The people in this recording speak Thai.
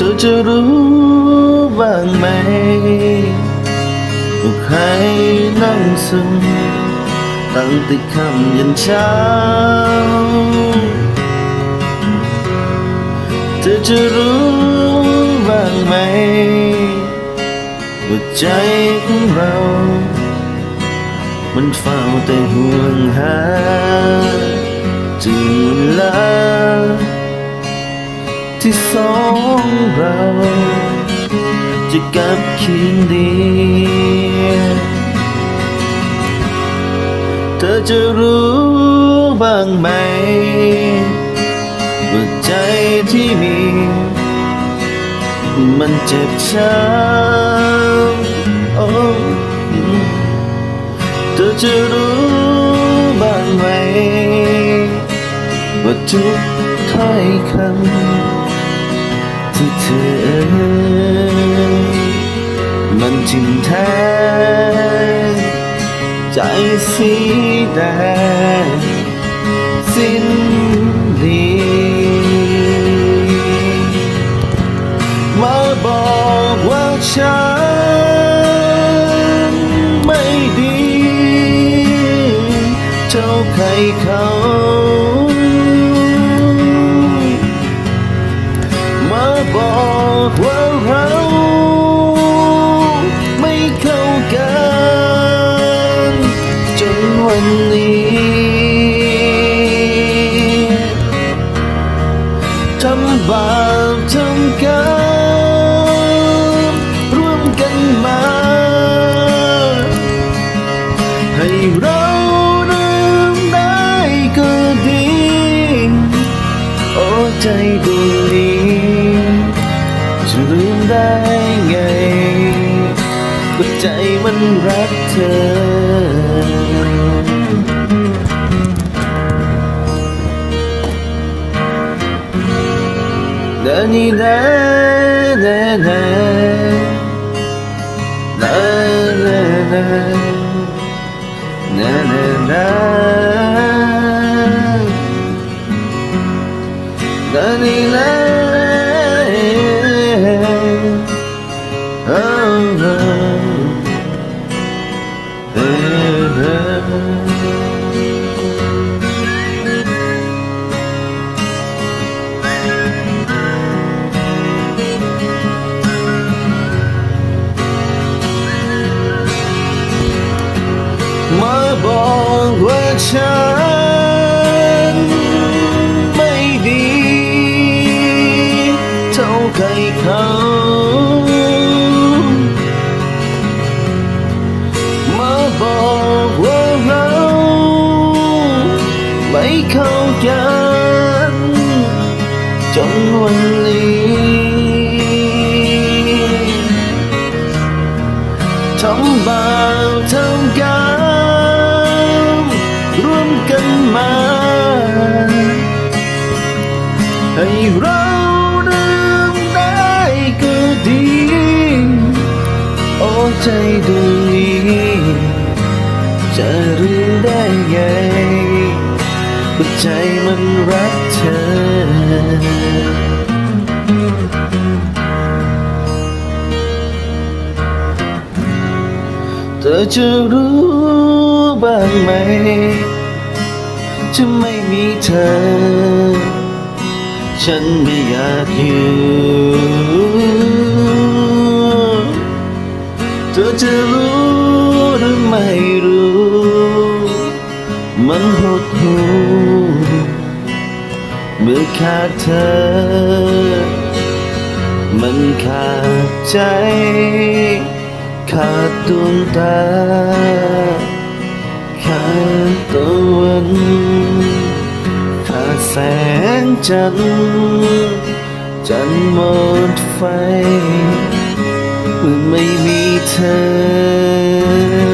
ธอจะรู้บ้างไหมว่าใครนั่งซึมตั้งแต่ค่ำยันเช้า เธอจะรู้บ้างไหมว่าใจของเรา มันเฝ้าแต่ห่วงหา ถึงเวลา ที่สองเราจะกลับคืนดีเธอจะรู้บ้างไหมว่าใจที่มี มันเจ็บช้ำโอ้เธอจะรู้บ้างไหมว่าทุกถ้อยคำ ที่เธอเอ่ยมันจริงแท้ใจสีแดงสิ้น นนนี้ ทำบาปทำกรรมร่วมกันมา ให้เราลืมได้ก็ดี โอ้ใจดวงนี้จะลืมได้ไงก็ใจมันรักเธอ にねえねえねえねえねえねえねえねえ何ねえ ฉันไม่ดี เท่าใครเขามาบอกว่าเราไม่เข้ากันจนวันนี้ทำบาปทำกัน มาให้เราลืมได้ก็ดี โอ้ใจดวงนี้จะลืมได้ไงว่าใจมันรักเธอเธอจะรู้บ้างไหม จะไม่มีเธอ ฉันไม่อยากอยู่เธอจะรู้หรือไม่รู้ มันหดหู่เมื่อขาดเธอ มันขาดใจ ขาดดวงตา ขาดตะวัน แสงจันทร์จันทร์หมดไฟเมื่อไม่มีเธอ